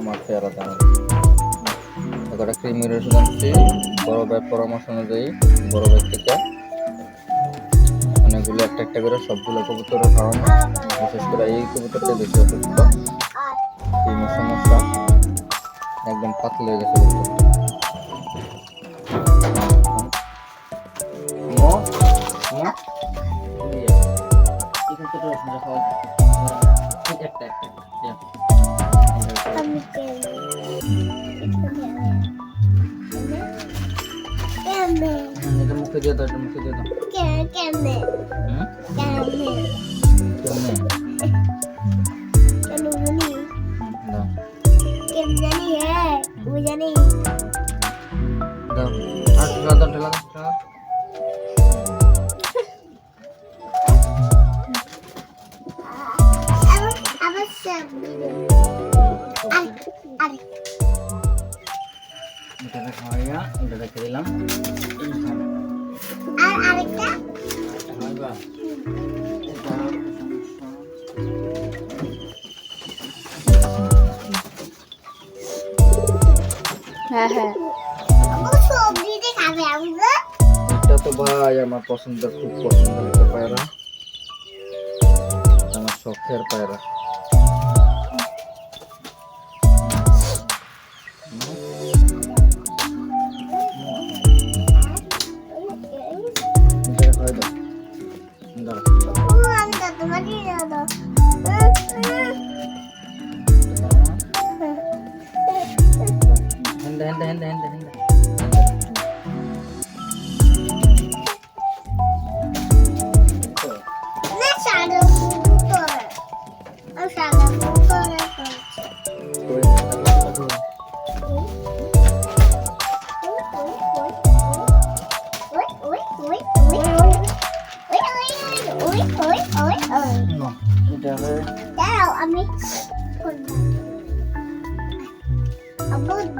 আমার পেয়ারা দাম একটা কৃমির ওষুধ আনছি। বড় ভাইয়ের পরামর্শ অনুযায়ী বড় ভাই থেকে অনেকগুলো একটা একটা করে সবগুলো কবুতর খাওয়ানো বিশেষ করে এই কবুতরটা বেশি অসুস্থ। কৃমির সমস্যা একদম পাতলা হয়ে গেছে মো, এটা মুখে দিয়ে দাও এটা মুখে দিয়ে দাও কেমনে হুম কেমনে কেমনে কেন জানি হুম, দাও কেমনে জানি হ্যাঁ ওই জানি দাও আর ঠেলা দাও ঠেলা দাও ঠেলা দাও। আবার আবার সব আর আর এটাকে খাওয়াইয়া এটা রেখে দিলাম। আর আরেকটা? খাওয়াইবা? হ্যাঁ। হ্যাঁ এটা তো ভাই আমার পছন্দের খুব পছন্দের একটা পায়রা। আমার শখের পায়রা। ಹಿಂದೆ ಹಿಂದೆ ಹಿಂದೆ ಹಿಂದೆ Now, I'm going.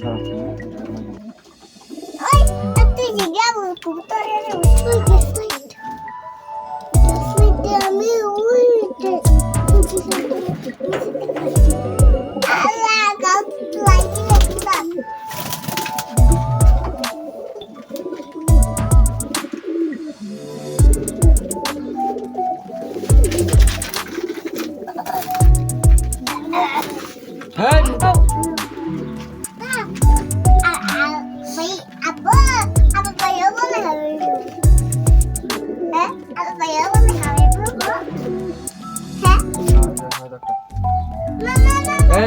Да. Ой, а ты яблоко.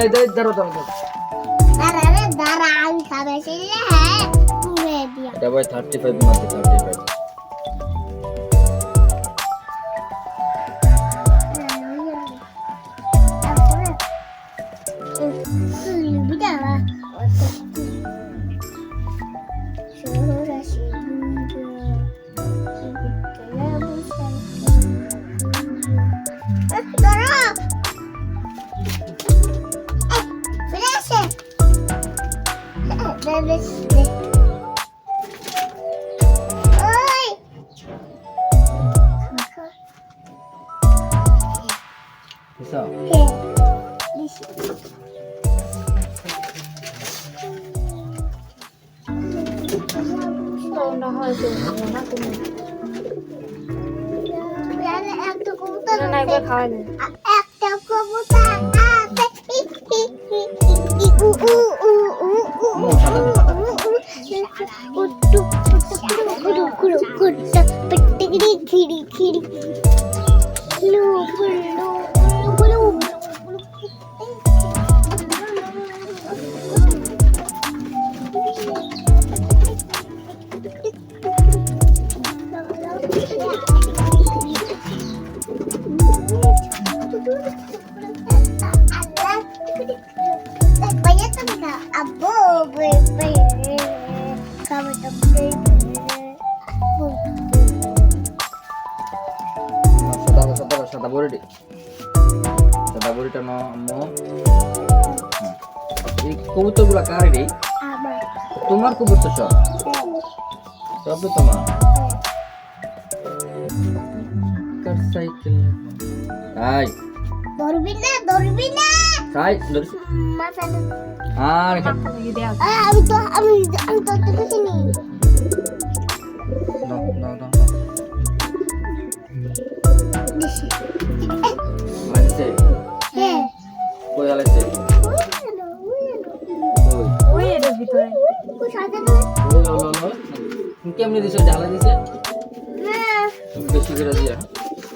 इधर इधर उधर उधर अरे अरे इधर आ सब ऐसे ही? है तू दे दिया। भाई 35 मत 35 খাওয়াই একটা কবুতর আছে খিড়ি, খিড়ি। সাদা সাদা সাদা বড়িটি সাদা বড়িটা ন আম্মু হুম। এই কবুতরগুলা কার রে Ama. তোমার কবুতর সব সবই তোমার কার সাইকেল তাই Dorbina, Dorbina. তাই ধরিস আর আমি তো আমি আমি তো তো চিনি। দাও দাও দাও লাগছে হ্যাঁ কই লাগছে ওই ভিতরে। ওই কেমনে দিছো? ঢালা দিছে? না বেশি করে দিয়া।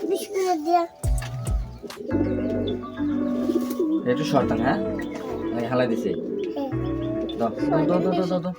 বিস্কুট দিয়া। একটু শর্ট হ্যাঁ? হালাই দিছি। দাও দাও দাও দাও দাও।